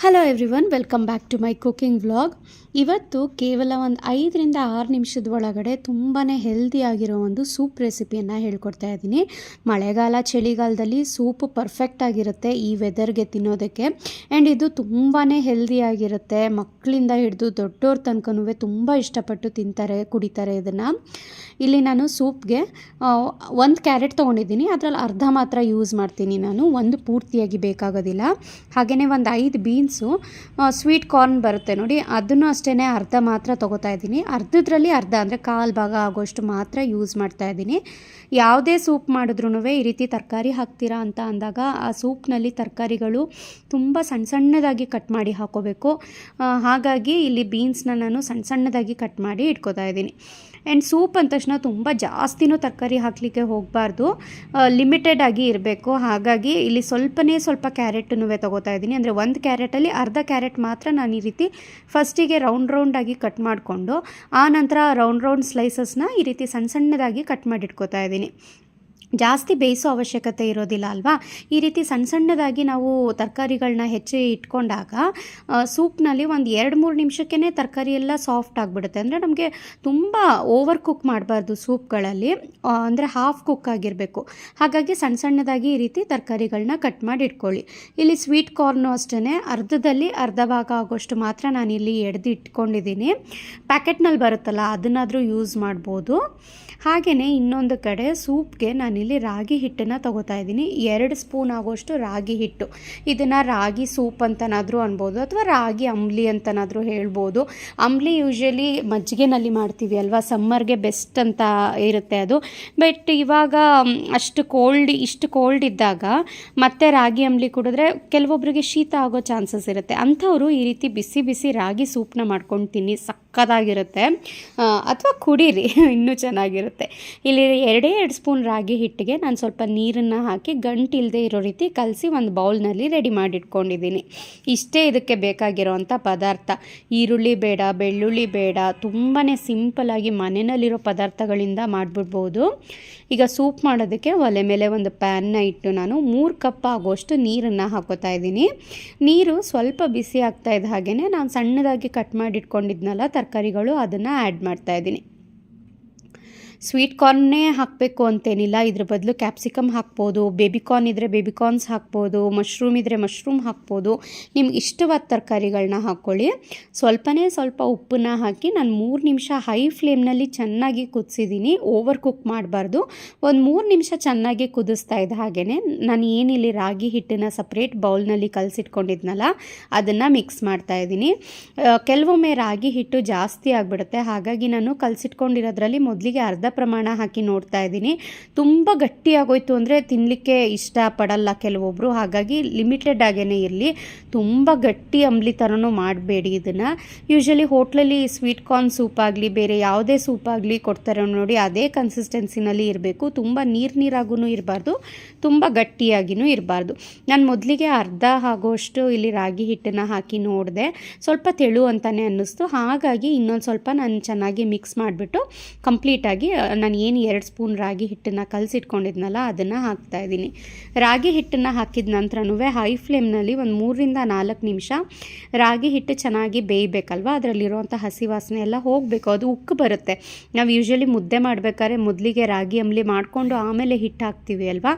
Hello everyone welcome back to my cooking vlog ಇವತ್ತು ಕೇವಲ ಒಂದು ಐದರಿಂದ ಆರು ನಿಮಿಷದ ಒಳಗಡೆ ತುಂಬಾ ಹೆಲ್ದಿಯಾಗಿರೋ ಒಂದು ಸೂಪ್ ರೆಸಿಪಿಯನ್ನು ಹೇಳ್ಕೊಡ್ತಾ ಇದ್ದೀನಿ. ಮಳೆಗಾಲ, ಚಳಿಗಾಲದಲ್ಲಿ ಸೂಪ್ ಪರ್ಫೆಕ್ಟ್ ಆಗಿರುತ್ತೆ ಈ ವೆದರ್ಗೆ ತಿನ್ನೋದಕ್ಕೆ. ಆ್ಯಂಡ್ ಇದು ತುಂಬಾ ಹೆಲ್ದಿಯಾಗಿರುತ್ತೆ ಮಕ್ಕಳಿಂದ ಹಿಡಿದು ದೊಡ್ಡವ್ರ ತನಕನೂ ತುಂಬ ಇಷ್ಟಪಟ್ಟು ತಿಂತಾರೆ, ಕುಡಿತಾರೆ ಇದನ್ನು. ಇಲ್ಲಿ ನಾನು ಸೂಪ್ಗೆ ಒಂದು ಕ್ಯಾರೆಟ್ ತೊಗೊಂಡಿದ್ದೀನಿ. ಅದರಲ್ಲಿ ಅರ್ಧ ಮಾತ್ರ ಯೂಸ್ ಮಾಡ್ತೀನಿ ನಾನು. ಒಂದು ಪೂರ್ತಿಯಾಗಿ ಬೇಕಾಗೋದಿಲ್ಲ. ಹಾಗೆಯೇ ಒಂದು ಐದು ಬೀನ್ಸು ಸ್ವೀಟ್ ಕಾರ್ನ್ ಬರುತ್ತೆ ನೋಡಿ. ಅದನ್ನು ಅಷ್ಟೇ ಅರ್ಧ ಮಾತ್ರ ತೊಗೋತಾ ಇದ್ದೀನಿ. ಅರ್ಧದ್ರಲ್ಲಿ ಅರ್ಧ ಅಂದರೆ ಕಾಲು ಭಾಗ ಆಗೋಷ್ಟು ಮಾತ್ರ ಯೂಸ್ ಮಾಡ್ತಾ ಇದ್ದೀನಿ. ಯಾವುದೇ ಸೂಪ್ ಮಾಡಿದ್ರೂ ಈ ರೀತಿ ತರಕಾರಿ ಹಾಕ್ತೀರಾ ಅಂತ ಅಂದಾಗ, ಆ ಸೂಪ್ನಲ್ಲಿ ತರಕಾರಿಗಳು ತುಂಬ ಸಣ್ಣ ಸಣ್ಣದಾಗಿ ಕಟ್ ಮಾಡಿ ಹಾಕೋಬೇಕು. ಹಾಗಾಗಿ ಇಲ್ಲಿ ಬೀನ್ಸ್ನ ನಾನು ಸಣ್ಣ ಸಣ್ಣದಾಗಿ ಕಟ್ ಮಾಡಿ ಇಟ್ಕೋತಾ ಇದ್ದೀನಿ. ಆ್ಯಂಡ್ ಸೂಪ್ ಅಂದ ತಕ್ಷಣ ತುಂಬ ಜಾಸ್ತಿನೂ ತರಕಾರಿ ಹಾಕಲಿಕ್ಕೆ ಹೋಗಬಾರ್ದು. ಲಿಮಿಟೆಡ್ ಆಗಿ ಇರಬೇಕು. ಹಾಗಾಗಿ ಇಲ್ಲಿ ಸ್ವಲ್ಪನೇ ಸ್ವಲ್ಪ ಕ್ಯಾರೆಟ್ನೂ ತೊಗೋತಾ ಇದ್ದೀನಿ. ಅಂದರೆ ಒಂದು ಕ್ಯಾರೆಟಲ್ಲಿ ಅರ್ಧ ಕ್ಯಾರೆಟ್ ಮಾತ್ರ ನಾನು ಈ ರೀತಿ ಫಸ್ಟಿಗೆ ರೌಂಡ್ ರೌಂಡಾಗಿ ಕಟ್ ಮಾಡಿಕೊಂಡು, ಆ ನಂತರ ರೌಂಡ್ ರೌಂಡ್ ಸ್ಲೈಸಸ್ನ ಈ ರೀತಿ ಸಣ್ಣ ಸಣ್ಣದಾಗಿ ಕಟ್ ಮಾಡಿ ಇಟ್ಕೋತಾ ಇದ್ದೀನಿ. ಜಾಸ್ತಿ ಬೇಯಿಸೋ ಅವಶ್ಯಕತೆ ಇರೋದಿಲ್ಲ ಅಲ್ವಾ? ಈ ರೀತಿ ಸಣ್ಣ ಸಣ್ಣದಾಗಿ ನಾವು ತರಕಾರಿಗಳನ್ನ ಹೆಚ್ಚಿ ಇಟ್ಕೊಂಡಾಗ ಸೂಪ್ನಲ್ಲಿ ಒಂದು ಎರಡು ಮೂರು ನಿಮಿಷಕ್ಕೇ ತರಕಾರಿ ಎಲ್ಲ ಸಾಫ್ಟ್ ಆಗಿಬಿಡುತ್ತೆ. ಅಂದರೆ ನಮಗೆ ತುಂಬ ಓವರ್ ಕುಕ್ ಮಾಡಬಾರ್ದು ಸೂಪ್ಗಳಲ್ಲಿ. ಅಂದರೆ ಹಾಫ್ ಕುಕ್ ಆಗಿರಬೇಕು. ಹಾಗಾಗಿ ಸಣ್ಣ ಸಣ್ಣದಾಗಿ ಈ ರೀತಿ ತರಕಾರಿಗಳನ್ನ ಕಟ್ ಮಾಡಿ ಇಟ್ಕೊಳ್ಳಿ. ಇಲ್ಲಿ ಸ್ವೀಟ್ ಕಾರ್ನು ಅಷ್ಟೇ ಅರ್ಧದಲ್ಲಿ ಅರ್ಧ ಭಾಗ ಆಗೋಷ್ಟು ಮಾತ್ರ ನಾನಿಲ್ಲಿ ಎಡ್ದು ಇಟ್ಕೊಂಡಿದ್ದೀನಿ. ಪ್ಯಾಕೆಟ್ನಲ್ಲಿ ಬರುತ್ತಲ್ಲ, ಅದನ್ನಾದರೂ ಯೂಸ್ ಮಾಡ್ಬೋದು. ಹಾಗೆಯೇ ಇನ್ನೊಂದು ಕಡೆ ಸೂಪ್ಗೆ ನಾನಿಲ್ಲಿ ರಾಗಿ ಹಿಟ್ಟನ್ನು ತಗೋತಾ ಇದ್ದೀನಿ. ಎರಡು ಸ್ಪೂನ್ ಆಗೋಷ್ಟು ರಾಗಿ ಹಿಟ್ಟು. ಇದನ್ನು ರಾಗಿ ಸೂಪ್ ಅಂತನಾದರೂ ಅನ್ಬೋದು ಅಥವಾ ರಾಗಿ ಅಂಬ್ಲಿ ಅಂತನಾದರೂ ಹೇಳ್ಬೋದು. ಅಂಬ್ಲಿ ಯೂಶ್ವಲಿ ಮಜ್ಜಿಗೆನಲ್ಲಿ ಮಾಡ್ತೀವಿ ಅಲ್ವಾ? ಸಮ್ಮರ್ಗೆ ಬೆಸ್ಟ್ ಅಂತ ಇರುತ್ತೆ ಅದು. ಬಟ್ ಇವಾಗ ಅಷ್ಟು ಕೋಲ್ಡ್, ಇಷ್ಟು ಕೋಲ್ಡ್ ಇದ್ದಾಗ ಮತ್ತೆ ರಾಗಿ ಅಂಬ್ಲಿ ಕುಡಿದ್ರೆ ಕೆಲವೊಬ್ಬರಿಗೆ ಶೀತ ಆಗೋ ಚಾನ್ಸಸ್ ಇರುತ್ತೆ. ಅಂಥವರು ಈ ರೀತಿ ಬಿಸಿ ಬಿಸಿ ರಾಗಿ ಸೂಪ್ನ ಮಾಡ್ಕೊಂಡು ತಿನ್ನಿ, ಸಕ್ಕದಾಗಿರುತ್ತೆ. ಅಥವಾ ಕುಡೀರಿ, ಇನ್ನೂ ಚೆನ್ನಾಗಿರುತ್ತೆ. ಇಲ್ಲಿ ಎರಡೇ ಎರಡು ಸ್ಪೂನ್ ರಾಗಿ ಹಿಟ್ಟಿಗೆ ನಾನು ಸ್ವಲ್ಪ ನೀರನ್ನು ಹಾಕಿ ಗಂಟಿಲ್ಲದೆ ಇರೋ ರೀತಿ ಕಲಸಿ ಒಂದು ಬೌಲ್ನಲ್ಲಿ ರೆಡಿ ಮಾಡಿಟ್ಕೊಂಡಿದ್ದೀನಿ. ಇಷ್ಟೇ ಇದಕ್ಕೆ ಬೇಕಾಗಿರೋವಂಥ ಪದಾರ್ಥ. ಈರುಳ್ಳಿ ಬೇಡ, ಬೆಳ್ಳುಳ್ಳಿ ಬೇಡ ತುಂಬಾ ಸಿಂಪಲಾಗಿ ಮನೆಯಲ್ಲಿರೋ ಪದಾರ್ಥಗಳಿಂದ ಮಾಡಿಬಿಡ್ಬೋದು. ಈಗ ಸೂಪ್ ಮಾಡೋದಕ್ಕೆ ಒಲೆ ಮೇಲೆ ಒಂದು ಪ್ಯಾನ್ನ ಇಟ್ಟು ನಾನು ಮೂರು ಕಪ್ ಆಗೋಷ್ಟು ನೀರನ್ನು ಹಾಕೋತಾ ಇದ್ದೀನಿ. ನೀರು ಸ್ವಲ್ಪ ಬಿಸಿ ಆಗ್ತಾ ಇದ್ದ ಹಾಗೆಯೇ ನಾನು ಸಣ್ಣದಾಗಿ ಕಟ್ ಮಾಡಿಟ್ಕೊಂಡಿದ್ನಲ್ಲ ತರಕಾರಿಗಳು, ಅದನ್ನು ಆ್ಯಡ್ ಮಾಡ್ತಾ ಇದ್ದೀನಿ. ಸ್ವೀಟ್ ಕಾರ್ನೇ ಹಾಕಬೇಕು ಅಂತೇನಿಲ್ಲ. ಇದ್ರ ಬದಲು ಕ್ಯಾಪ್ಸಿಕಮ್ ಹಾಕ್ಬೋದು, ಬೇಬಿಕಾರ್ನ್ ಇದ್ದರೆ ಬೇಬಿಕಾರ್ನ್ಸ್ ಹಾಕ್ಬೋದು, ಮಶ್ರೂಮ್ ಇದ್ದರೆ ಮಶ್ರೂಮ್ ಹಾಕ್ಬೋದು. ನಿಮ್ಗೆ ಇಷ್ಟವಾದ ತರಕಾರಿಗಳನ್ನ ಹಾಕ್ಕೊಳ್ಳಿ. ಸ್ವಲ್ಪನೇ ಸ್ವಲ್ಪ ಉಪ್ಪನ್ನ ಹಾಕಿ ನಾನು ಮೂರು ನಿಮಿಷ ಹೈ ಫ್ಲೇಮ್ನಲ್ಲಿ ಚೆನ್ನಾಗಿ ಕುದಿಸಿದ್ದೀನಿ ಓವರ್ ಕುಕ್ ಮಾಡಬಾರ್ದು. ಒಂದು ಮೂರು ನಿಮಿಷ ಚೆನ್ನಾಗಿ ಕುದಿಸ್ತಾ ಇದ್ದ ಹಾಗೆಯೇ ನಾನು ಏನಿಲ್ಲಿ ರಾಗಿ ಹಿಟ್ಟನ್ನು ಸಪ್ರೇಟ್ ಬೌಲ್ನಲ್ಲಿ ಕಲಸಿಟ್ಕೊಂಡಿದ್ನಲ್ಲ, ಅದನ್ನು ಮಿಕ್ಸ್ ಮಾಡ್ತಾ ಇದ್ದೀನಿ. ಕೆಲವೊಮ್ಮೆ ರಾಗಿ ಹಿಟ್ಟು ಜಾಸ್ತಿ ಆಗಿಬಿಡುತ್ತೆ. ಹಾಗಾಗಿ ನಾನು ಕಲಸಿಟ್ಕೊಂಡಿರೋದ್ರಲ್ಲಿ ಮೊದಲಿಗೆ ಅರ್ಧ ಪ್ರಮಾಣ ಹಾಕಿ ನೋಡ್ತಾ ಇದ್ದೀನಿ. ತುಂಬ ಗಟ್ಟಿಯಾಗೋಯ್ತು ಅಂದರೆ ತಿನ್ನಲಿಕ್ಕೆ ಇಷ್ಟಪಡಲ್ಲ ಕೆಲವೊಬ್ಬರು ಹಾಗಾಗಿ ಲಿಮಿಟೆಡ್ ಆಗೇ ಇರಲಿ. ತುಂಬ ಗಟ್ಟಿ ಅಂಬ್ಲಿ ಥರನೂ ಮಾಡಬೇಡಿ ಇದನ್ನು. ಯೂಶ್ವಲಿ ಹೋಟ್ಲಲ್ಲಿ ಸ್ವೀಟ್ ಕಾರ್ನ್ ಸೂಪ್ ಆಗಲಿ, ಬೇರೆ ಯಾವುದೇ ಸೂಪ್ ಆಗಲಿ ಕೊಡ್ತಾರೆ ನೋಡಿ, ಅದೇ ಕನ್ಸಿಸ್ಟೆನ್ಸಿನಲ್ಲಿ ಇರಬೇಕು. ತುಂಬ ನೀರು ನೀರಾಗೂ ಇರಬಾರ್ದು, ತುಂಬ ಗಟ್ಟಿಯಾಗಿಯೂ ಇರಬಾರ್ದು. ನಾನು ಮೊದಲಿಗೆ ಅರ್ಧ ಆಗೋಷ್ಟು ಇಲ್ಲಿ ರಾಗಿ ಹಿಟ್ಟನ್ನು ಹಾಕಿ ನೋಡಿದೆ. ಸ್ವಲ್ಪ ತೆಳು ಅಂತಲೇ ಅನ್ನಿಸ್ತು. ಹಾಗಾಗಿ ಇನ್ನೊಂದು ಸ್ವಲ್ಪ ನಾನು ಚೆನ್ನಾಗಿ ಮಿಕ್ಸ್ ಮಾಡಿಬಿಟ್ಟು ಕಂಪ್ಲೀಟಾಗಿ ನಾನು ಏನು ಎರಡು ಸ್ಪೂನ್ ರಾಗಿ ಹಿಟ್ಟನ್ನು ಕಲಸಿಟ್ಕೊಂಡಿದ್ನಲ್ಲ, ಅದನ್ನು ಹಾಕ್ತಾ ಇದ್ದೀನಿ. ರಾಗಿ ಹಿಟ್ಟನ್ನು ಹಾಕಿದ ನಂತರನೂ ಹೈ ಫ್ಲೇಮ್ನಲ್ಲಿ ಒಂದು ಮೂರರಿಂದ ನಾಲ್ಕು ನಿಮಿಷ ರಾಗಿ ಹಿಟ್ಟು ಚೆನ್ನಾಗಿ ಬೇಯಬೇಕಲ್ವ? ಅದರಲ್ಲಿರುವಂಥ ಹಸಿ ವಾಸನೆ ಎಲ್ಲ ಹೋಗಬೇಕು, ಅದು ಉಕ್ಕು ಬರುತ್ತೆ. ನಾವು ಯೂಶ್ವಲಿ ಮುದ್ದೆ ಮಾಡಬೇಕಾದ್ರೆ ಮೊದಲಿಗೆ ರಾಗಿ ಅಂಬಲಿ ಮಾಡಿಕೊಂಡು ಆಮೇಲೆ ಹಿಟ್ಟು ಹಾಕ್ತೀವಿ ಅಲ್ವಾ?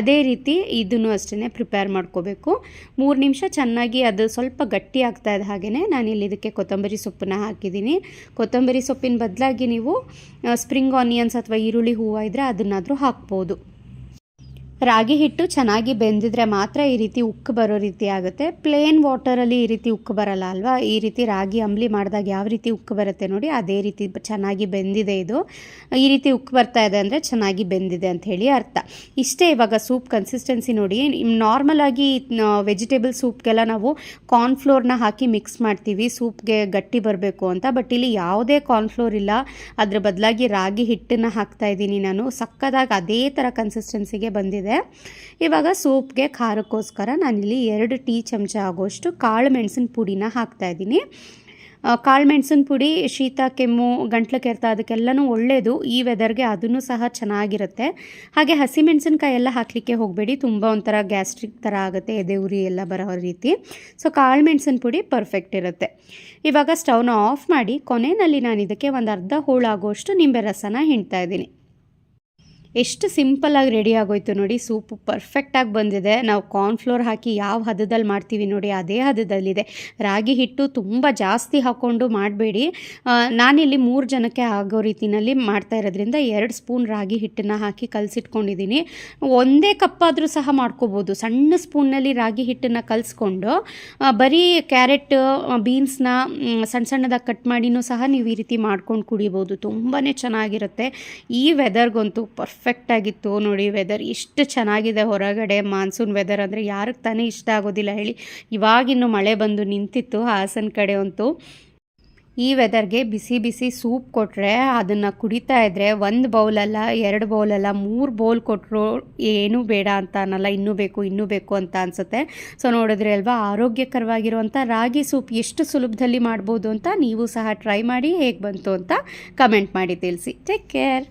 ಅದೇ ರೀತಿ ಇದನ್ನು ಅಷ್ಟೇ ಪ್ರಿಪೇರ್ ಮಾಡ್ಕೋಬೇಕು. ಮೂರು ನಿಮಿಷ ಚೆನ್ನಾಗಿ ಅದು ಸ್ವಲ್ಪ ಗಟ್ಟಿ ಆಗ್ತಾ ಇದ್ದ ಹಾಗೆಯೇ ನಾನು ಇಲ್ಲಿ ಇದಕ್ಕೆ ಕೊತ್ತಂಬರಿ ಸೊಪ್ಪನ್ನ ಹಾಕಿದ್ದೀನಿ. ಕೊತ್ತಂಬರಿ ಸೊಪ್ಪಿನ ಬದಲಾಗಿ ನೀವು ಸ್ಪ್ರಿಂಗ್ ಆನಿಯನ್ಸ್ ಅಥವಾ ಈರುಳ್ಳಿ ಹೂವು ಇದ್ದರೆ ಅದನ್ನಾದರೂ ಹಾಕ್ಬೋದು. ರಾಗಿ ಹಿಟ್ಟು ಚೆನ್ನಾಗಿ ಬೆಂದಿದ್ರೆ ಮಾತ್ರ ಈ ರೀತಿ ಉಕ್ಕು ಬರೋ ರೀತಿ ಆಗುತ್ತೆ. ಪ್ಲೇನ್ ವಾಟರಲ್ಲಿ ಈ ರೀತಿ ಉಕ್ಕು ಬರಲ್ಲ ಅಲ್ವಾ? ಈ ರೀತಿ ರಾಗಿ ಅಂಬ್ಲಿ ಮಾಡಿದಾಗ ಯಾವ ರೀತಿ ಉಕ್ಕು ಬರುತ್ತೆ ನೋಡಿ, ಅದೇ ರೀತಿ ಚೆನ್ನಾಗಿ ಬೆಂದಿದೆ ಇದು. ಈ ರೀತಿ ಉಕ್ಕು ಬರ್ತಾ ಇದೆ ಅಂದರೆ ಚೆನ್ನಾಗಿ ಬೆಂದಿದೆ ಅಂತ ಹೇಳಿ ಅರ್ಥ. ಇಷ್ಟೇ ಇವಾಗ ಸೂಪ್ ಕನ್ಸಿಸ್ಟೆನ್ಸಿ ನೋಡಿ ನಾರ್ಮಲ್ ಆಗಿ ವೆಜಿಟೇಬಲ್ ಸೂಪ್ಗೆಲ್ಲ ನಾವು ಕಾರ್ನ್ಫ್ಲೋರ್ನ ಹಾಕಿ ಮಿಕ್ಸ್ ಮಾಡ್ತೀವಿ, ಸೂಪ್ಗೆ ಗಟ್ಟಿ ಬರಬೇಕು ಅಂತ. ಬಟ್ ಇಲ್ಲಿ ಯಾವುದೇ ಕಾರ್ನ್ಫ್ಲೋರ್ ಇಲ್ಲ. ಅದ್ರ ಬದಲಾಗಿ ರಾಗಿ ಹಿಟ್ಟನ್ನು ಹಾಕ್ತಾ ಇದ್ದೀನಿ ನಾನು. ಸಕ್ಕದಾಗಿ ಅದೇ ಥರ ಕನ್ಸಿಸ್ಟೆನ್ಸಿಗೆ ಬಂದಿದೆ. ಇವಾಗ ಸೂಪ್ಗೆ ಖಾರಕ್ಕೋಸ್ಕರ ನಾನಿಲ್ಲಿ ಎರಡು ಟೀ ಚಮಚ ಆಗೋಷ್ಟು ಕಾಳು ಮೆಣಸಿನ ಪುಡಿನ ಹಾಕ್ತಾ ಇದ್ದೀನಿ. ಕಾಳುಮೆಣಸಿನ ಪುಡಿ, ಶೀತ, ಕೆಮ್ಮು, ಗಂಟ್ಲು ಕೆರೆತ ಅದಕ್ಕೆಲ್ಲನೂ ಒಳ್ಳೆಯದು ಈ ವೆದರ್ಗೆ ಅದನ್ನು ಸಹ ಚೆನ್ನಾಗಿರುತ್ತೆ. ಹಾಗೆ ಹಸಿಮೆಣಸಿನ್ಕಾಯಿ ಎಲ್ಲ ಹಾಕಲಿಕ್ಕೆ ಹೋಗಬೇಡಿ. ತುಂಬ ಒಂಥರ ಗ್ಯಾಸ್ಟ್ರಿಕ್ ಥರ ಆಗುತ್ತೆ. ಎದೆ, ಉರಿ ಎಲ್ಲ ಬರೋ ರೀತಿ. ಸೊ ಕಾಳುಮೆಣಸಿನ ಪುಡಿ ಪರ್ಫೆಕ್ಟ್ ಇರುತ್ತೆ. ಇವಾಗ ಸ್ಟವ್ನ ಆಫ್ ಮಾಡಿ ಕೊನೆಯಲ್ಲಿ ನಾನು ಇದಕ್ಕೆ ಒಂದು ಅರ್ಧ ಹೋಳಾಗುವಷ್ಟು ನಿಂಬೆ ರಸನ ಹಿಂಡ್ತಾ ಇದ್ದೀನಿ. ಎಷ್ಟು ಸಿಂಪಲ್ಲಾಗಿ ರೆಡಿ ಆಗೋಯ್ತು ನೋಡಿ, ಸೂಪ್ ಪರ್ಫೆಕ್ಟಾಗಿ ಬಂದಿದೆ. ನಾವು ಕಾರ್ನ್ಫ್ಲೋರ್ ಹಾಕಿ ಯಾವ ಹದದಲ್ಲಿ ಮಾಡ್ತೀವಿ ನೋಡಿ, ಅದೇ ಹದದಲ್ಲಿದೆ. ರಾಗಿ ಹಿಟ್ಟು ತುಂಬ ಜಾಸ್ತಿ ಹಾಕ್ಕೊಂಡು ಮಾಡಬೇಡಿ. ನಾನಿಲ್ಲಿ ಮೂರು ಜನಕ್ಕೆ ಆಗೋ ರೀತಿಯಲ್ಲಿ ಮಾಡ್ತಾ ಇರೋದ್ರಿಂದ ಎರಡು ಸ್ಪೂನ್ ರಾಗಿ ಹಿಟ್ಟನ್ನು ಹಾಕಿ ಕಲಸಿಟ್ಕೊಂಡಿದ್ದೀನಿ. ಒಂದೇ ಕಪ್ ಆದರೂ ಸಹ ಮಾಡ್ಕೋಬೋದು. ಸಣ್ಣ ಸ್ಪೂನ್ನಲ್ಲಿ ರಾಗಿ ಹಿಟ್ಟನ್ನು ಕಲಸ್ಕೊಂಡು ಬರೀ ಕ್ಯಾರೆಟ್ ಬೀನ್ಸ್ನ ಸಣ್ಣ ಸಣ್ಣದಾಗಿ ಕಟ್ ಮಾಡಿನೂ ಸಹ ನೀವು ಈ ರೀತಿ ಮಾಡ್ಕೊಂಡು ಕುಡಿಬೋದು. ತುಂಬಾ ಚೆನ್ನಾಗಿರುತ್ತೆ. ಈ ವೆದರ್ಗಂತೂ ಪರ್ಫೆಕ್ಟ್ ಆಗಿತ್ತು ನೋಡಿ ವೆದರ್ ಎಷ್ಟು ಚೆನ್ನಾಗಿದೆ ಹೊರಗಡೆ ಮಾನ್ಸೂನ್ ವೆದರ್ ಅಂದರೆ ಯಾರಿಗೆ ತಾನೇ ಇಷ್ಟ ಆಗೋದಿಲ್ಲ ಹೇಳಿ. ಇವಾಗಿನ್ನು ಮಳೆ ಬಂದು ನಿಂತಿತ್ತು ಹಾಸನ ಕಡೆ ಅಂತೂ. ಈ ವೆದರ್ಗೆ ಬಿಸಿ ಬಿಸಿ ಸೂಪ್ ಕೊಟ್ಟರೆ ಅದನ್ನು ಕುಡಿತಾ ಇದ್ದರೆ ಒಂದು ಬೌಲಲ್ಲ ಎರಡು ಬೌಲಲ್ಲ ಮೂರು ಬೌಲ್ ಕೊಟ್ಟರು ಏನೂ ಬೇಡ ಅಂತ ಅನ್ನಲ್ಲ, ಇನ್ನೂ ಬೇಕು ಇನ್ನೂ ಬೇಕು ಅಂತ ಅನಿಸುತ್ತೆ. ಸೊ ನೋಡಿದ್ರೆ ಅಲ್ವಾ ಆರೋಗ್ಯಕರವಾಗಿರುವಂಥ ರಾಗಿ ಸೂಪ್ ಎಷ್ಟು ಸುಲಭದಲ್ಲಿ ಮಾಡ್ಬೋದು ಅಂತ ನೀವು ಸಹ ಟ್ರೈ ಮಾಡಿ ಹೇಗೆ ಬಂತು ಅಂತ ಕಮೆಂಟ್ ಮಾಡಿ ತಿಳಿಸಿ. Take care